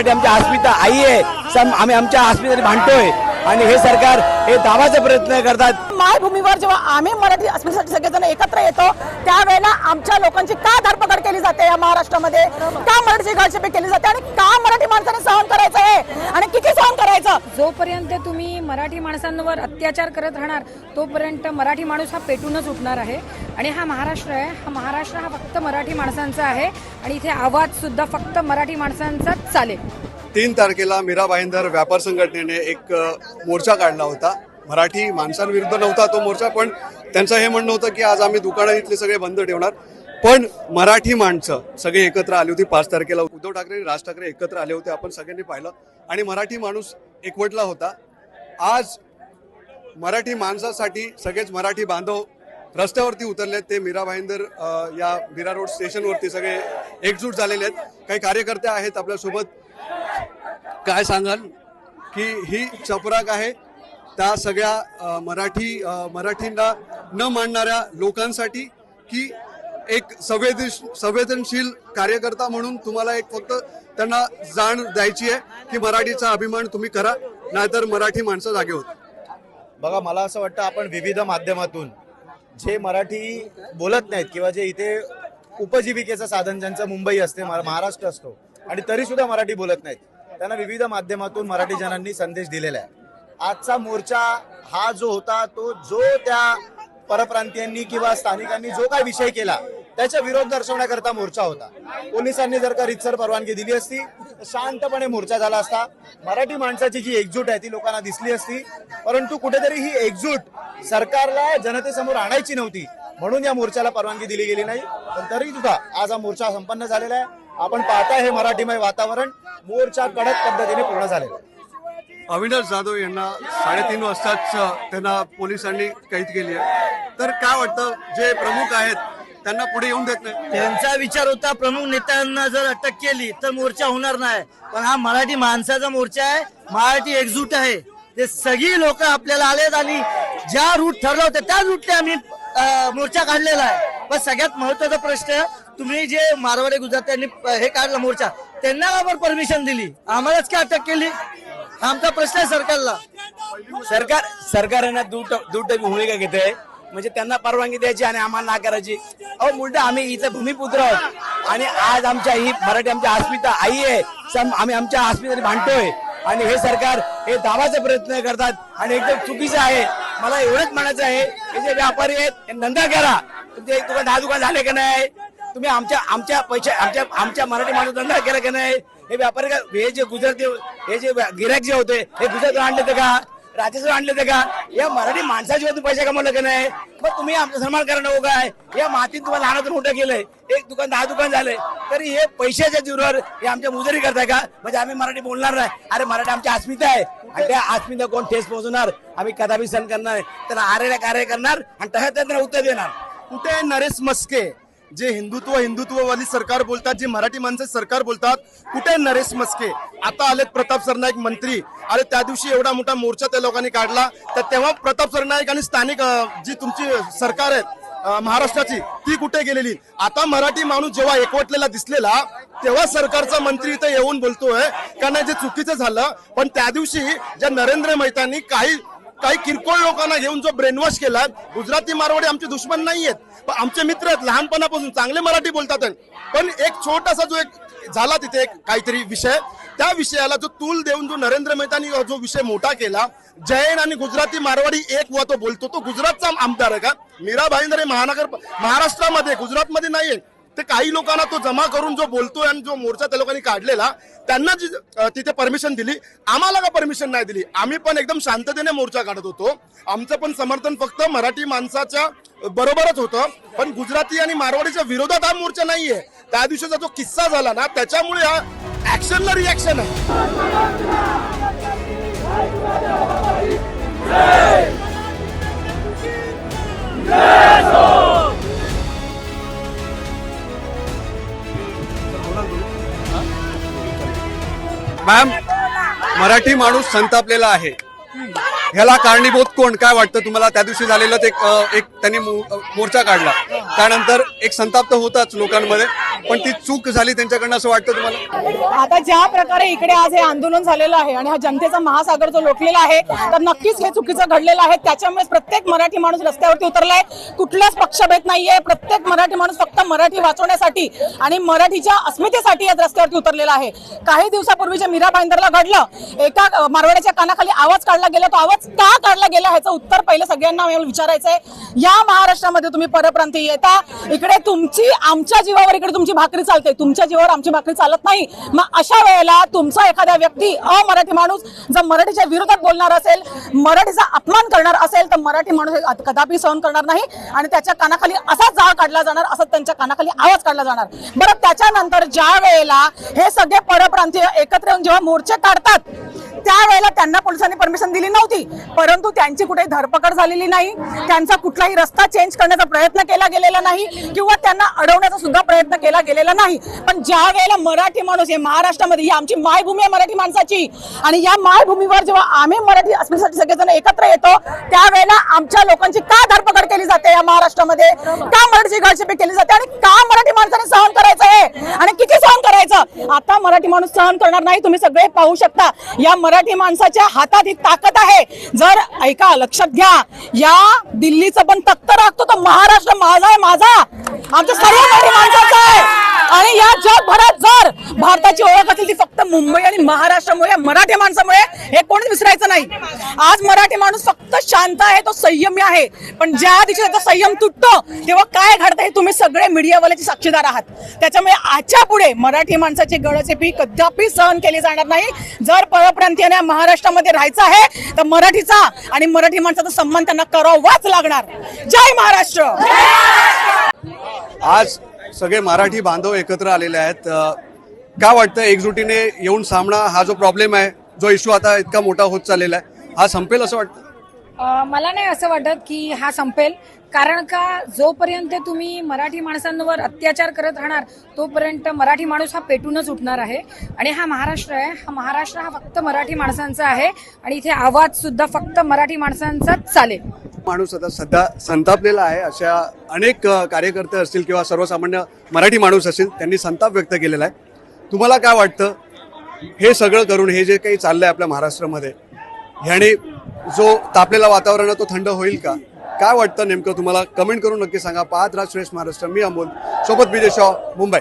मराठी आमच्या अस्मिता आई आहे. सम आम्ही आमच्या अस्मितेने भांडतोय. आणि हे सरकार हे दावाचा प्रयत्न करतात. मायभूमीवर जेव्हा आम्ही मराठी अस्मितेसाठी सगळेजण एकत्र येतो त्यावेळेला आमच्या लोकांची का धरपकड केली जाते या महाराष्ट्रामध्ये? का मराठीची गाळचेपी केली जाते? आणि का मराठी माणसाने सहन करायचं आहे? आणि सहन करायचं? जोपर्यंत तुम्ही मराठी माणसांवर अत्याचार करत राहणार तोपर्यंत मराठी माणूस हा पेटूनच उठणार आहे. आणि हा महाराष्ट्र आहे. हा महाराष्ट्र हा फक्त मराठी माणसांचा आहे. आणि इथे आवाज सुद्धा फक्त मराठी माणसांचाच चालेल. तीन तारखेला मीरा भाईंदर व्यापार संघटनेने एक अ, मोर्चा काढला होता. मराठी माणसांविरुद्ध नव्हता तो मोर्चा पण त्यांचं हे म्हणणं होतं की आज आम्ही दुकानं इथले सगळे बंद ठेवणार. पण मराठी माणसं सगळे एकत्र आली होती पाच तारखेला. उद्धव ठाकरे आणि राज ठाकरे एकत्र आले होते आपण सगळ्यांनी पाहिलं. आणि मराठी माणूस एकवटला होता. आज मराठी माणसासाठी सगळेच मराठी बांधव रस्त्यावरती उतरले ते मीरा भाईंदर या मीरा रोड स्टेशनवरती सगळे एकजूट झालेले आहेत. काही कार्यकर्ते आहेत आपल्यासोबत. काय सांगाल की ही चपराक आहे? त्या सगळ्या मराठी मराठींना न मानणाऱ्या लोकांसाठी की एक संवेदनशील संवेदनशील कार्यकर्ता म्हणून तुम्हाला एक फक्त त्यांना जाण द्यायची आहे की मराठीचा अभिमान तुम्ही करा नाहीतर मराठी माणसं जागे होत बघा मला असं वाटतं आपण विविध माध्यमातून जे मराठी बोलत नाहीत किंवा जे इथे उपजीविकेचं साधन ज्यांचं मुंबई असते महाराष्ट्र असतो आणि तरी सुद्धा मराठी बोलत नाहीत त्यांना विविध माध्यमातून मराठी जनांनी संदेश दिलेला आहे. आजचा मोर्चा हा जो होता तो जो त्या परप्रांतीयांनी किंवा स्थानिकांनी जो काय विषय केला त्याचा विरोध दर्शवण्याकरता मोर्चा होता. पोलिसांनी जर का रितसर परवानगी दिली असती तर शांतपणे मोर्चा झाला असता. मराठी माणसाची जी एकजूट आहे ती लोकांना दिसली असती. परंतु कुठेतरी ही एकजूट सरकारला जनतेसमोर आणायची नव्हती. म्हणून या मोर्चाला परवानगी दिली गेली नाही. पण तरी सुद्धा आज हा मोर्चा संपन्न झालेला आहे. आपण पाहता हे मराठीमय वातावरण. मोर्चा कडक पद्धतीने पूर्ण झालेला आहे. अविनाश जाधव यांना साडेतीन वाजताच त्यांना पोलिसांनी कैद केली आहे. तर काय वाटतं जे प्रमुख आहेत त्यांना पुढे येऊन देत नाही? त्यांचा विचार होता प्रमुख नेत्यांना जर अटक केली तर मोर्चा होणार नाही. पण हा मराठी माणसाचा मोर्चा आहे मराठी एकजूट आहे. ते सगळी लोक आपल्याला आलेत आणि ज्या रूट ठरलं होतं त्या रूटने आम्ही मोर्चा काढलेला आहे. पण सगळ्यात महत्त्वाचा प्रश्न तुम्ही जे मारवाडी गुजरात्यांनी अं, हे काढला मोर्चा त्यांना का परमिशन दिली? आम्हालाच काय अटक केली? आमचा प्रश्न आहे सरकारला. सरकार सरकार आहे ना भूमिका घेते. म्हणजे त्यांना परवानगी द्यायची आणि आम्हाला नाकारायची अहो मुलटा आम्ही इथे भूमिपुत्र आहोत. आणि आज आमच्या ही मराठी आमच्या अस्मिता आई आहे. आम्ही आमच्या अस्मितेने भांडतोय. आणि हे सरकार हे दावाचा प्रयत्न करतात आणि एकदम चुकीचं आहे. मला एवढंच म्हणायचं आहे हे जे व्यापारी आहेत हे धंदा करा. तुमचे तुका दुकान दहा दुकान झाले का नाही? तुम्ही आमच्या आमच्या पैसे आमच्या आमच्या मराठी माणूस धंदा केला का नाही? हे व्यापारी का? हे जे गुजराती हे जे गिराक जे होते हे गुजरात आणले ते का? राजस्थान आणले ते का? या मराठी माणसाच्या तुम्ही पैसे कमवलं का नाही? मग तुम्ही आमचा सन्मान करा नको हो काय? या मातीत तुम्हाला लहानातून मोठं केलंय. एक दुकान दहा दुकान झालंय तरी हे पैशाच्या जीवनावर हे आमच्या मुजरी करताय का? म्हणजे आम्ही मराठी बोलणार नाही. अरे मराठी आमची अस्मिता आहे. आणि त्या अस्मिता कोण ठेस पोहोचवणार? आम्ही कदापि सण करणार नाही. त्याला आरेला कार्य करणार आणि तसं त्यांना उत्तर देणार. कुठे नरेश मस्के? जे हिंदुत्व हिंदुत्ववादी सरकार बोलतात जे मराठी माणसं सरकार बोलतात कुठे नरेश मस्के? आता आलेत प्रताप सरनाईक मंत्री. अरे त्या दिवशी एवढा मोठा मोर्चा त्या लोकांनी काढला. तर तेव्हा प्रताप सरनाईक आणि स्थानिक जी तुमची सरकार आहे महाराष्ट्राची ती कुठे गेलेली? आता मराठी माणूस जेव्हा एकवटलेला दिसलेला तेव्हा सरकारचा मंत्री इथं येऊन बोलतोय. कारण जे चुकीचं झालं पण त्या दिवशी ज्या नरेंद्र मेहतांनी काही काही किरकोळ लोकांना घेऊन जो ब्रेनवॉश केला गुजराती मारवाडी आमचे दुश्मन नाही आहेत पण आमचे मित्र आहेत लहानपणापासून चांगले मराठी बोलतात पण एक छोटासा जो एक झाला तिथे एक काहीतरी विषय त्या विषयाला जो तूल देऊन जो नरेंद्र मेहतानी जो विषय मोठा केला जैन आणि गुजराती मारवाडी एक व तो बोलतो तो गुजरातचा आमदार आहे का? मीरा भाईंदर हे महानगर महाराष्ट्रामध्ये गुजरातमध्ये नाहीये. ते काही लोकांना तो जमा करून जो बोलतोय आणि जो मोर्चा त्या लोकांनी काढलेला त्यांना जी तिथे परमिशन दिली. आम्हाला का परमिशन नाही दिली? आम्ही पण एकदम शांततेने मोर्चा काढत होतो. आमचं पण समर्थन फक्त मराठी माणसाच्या बरोबरच होतं. पण गुजराती आणि मारवाडीच्या विरोधात हा मोर्चा नाहीये. त्या दिवशीचा जो किस्सा झाला ना त्याच्यामुळे हा ऍक्शनला रिॲक्शन आहे. मॅम मराठी माणूस संतापलेला आहे. ह्याला कारणीभूत कोण? काय वाटतं तुम्हाला? त्या दिवशी झालेलं एक एक त्यांनी मोर्चा काढला. त्यानंतर एक संताप तर होताच लोकांमध्ये पण ती चूक झाली त्यांच्याकडनं असं वाटतं तुम्हाला? आता ज्या प्रकारे इकडे आज हे आंदोलन झालेलं आहे आणि हा जनतेचा महासागर जो लोटलेला आहे तर नक्कीच हे चुकीचं घडलेलं आहे. त्याच्यामुळे प्रत्येक मराठी माणूस रस्त्यावरती उतरलाय. कुठलाच पक्षभेद नाहीये. प्रत्येक मराठी माणूस फक्त मराठी वाचवण्यासाठी आणि मराठीच्या अस्मितेसाठी आज रस्त्यावरती उतरलेला आहे. काही दिवसापूर्वी जे मीरा भाईंदरला घडलं एका मारवाड्याच्या कानाखाली आवाज काढला गेला. तो आवाज का काढला गेला ह्याचं उत्तर पहिलं सगळ्यांना विचारायचं आहे या महाराष्ट्रामध्ये तुम्ही परप्रांतीय येता. इकडे तुमची आमच्या जीवावर इकडे तुमची भाकरी चालते. तुमच्या जीवावर आमची भाकरी चालत नाही. मग अशा वेळेला तुमचा एखादा व्यक्ती अमराठी माणूस जर मराठीच्या विरोधात बोलणार असेल मराठीचा अपमान करणार असेल तर मराठी माणूस कदापि सहन करणार नाही आणि त्याच्या कानाखाली असा जाळ काढला जाणार असा त्यांच्या कानाखाली आवाज काढला जाणार. बरं त्याच्यानंतर ज्या वेळेला हे सगळे परप्रांतीय एकत्र येऊन जेव्हा मोर्चे काढतात त्यावेळेला त्यांना पोलिसांनी परमिशन दिली नव्हती. परंतु त्यांची कुठेही धरपकड झालेली नाही. त्यांचा कुठलाही रस्ता चेंज करण्याचा प्रयत्न केला गेलेला नाही किंवा त्यांना अडवण्याचा सुद्धा प्रयत्न केला गेलेला नाही. पण ज्या वेळेला मराठी माणूस हे महाराष्ट्रामध्ये ही आमची मायभूमी आहे मराठी माणसाची. आणि या मायभूमीवर जेव्हा आम्ही मराठी अस्मितेसाठी सगळेजण एक येतो. त्यावेळेला आमच्या लोकांची का धरपकड केली जाते या महाराष्ट्रामध्ये? का मराठीची घरशेपी केली जाते? आणि का मराठी माणसाने सहन करायचं आहे आणि किती सहन करायचं? आता मराठी माणूस सहन करणार नाही तुम्ही सगळे पाहू शकता. या मराठी माणसाच्या हातात ही ताकद आहे. जर ऐका लक्षात घ्या. या दिल्लीचं पण तख्त राखतो तो महाराष्ट्र माझा आहे माझा. आमच्या सर्व मराठी माणसाचा आहे. आणि या जगभरात जर भारताची ओळख असेल ती फक्त मुंबई आणि महाराष्ट्रामुळे मराठी माणसामुळे हे कोणीच विसरायचं नाही. आज मराठी माणूस फक्त शांत आहे तो संयमी आहे. पण ज्या दिवशी त्याचा संयम तुटतो तेव्हा काय घडतं हे तुम्ही सगळे मीडियावाल्याचे साक्षीदार आहात. त्याच्यामुळे आजच्या पुढे मराठी माणसाची गळचेपी कदापि सहन केली जाणार नाही. जर परप्रांतीयांना महाराष्ट्रामध्ये राहायचं आहे तर मराठीचा आणि मराठी माणसाचा सन्मान त्यांना करावाच लागणार. जय महाराष्ट्र! आज सगळे मराठी बांधव एकत्र आलेले आहेत. काय वाटतं एकजुटीने येऊन सामना हा जो प्रॉब्लेम आहे जो इश्यू आता इतका मोठा होत चाललेला आहे हा संपेल असं वाटतं? मला नाही असं वाटत की हा संपेल. कारण का जोपर्यंत तुम्ही मराठी माणसांवर अत्याचार करत राहणार तोपर्यंत मराठी माणूस हा पेटूनच उठणार आहे. आणि हा महाराष्ट्र आहे. हा महाराष्ट्र हा फक्त मराठी माणसांचा आहे. आणि इथे आवाज सुद्धा फक्त मराठी माणसांचाच चालेल. माणूस आता सध्या संतापलेला आहे. अशा अनेक कार्यकर्ते असतील किंवा सर्वसामान्य मराठी माणूस असतील त्यांनी संताप व्यक्त केलेला आहे. तुम्हाला काय वाटतं? हे सगळं करून हे जे काही चाललंय आपल्या महाराष्ट्रामध्ये ह्याने जो तापलेला वातावरण आहे तो थंड होईल का? काय वाटतं नेमकं तुम्हाला? कमेंट करून नक्की सांगा. पाहत राज श्रेष्ठ महाराष्ट्र. मी अमोल. सोबत विजय शॉ मुंबई.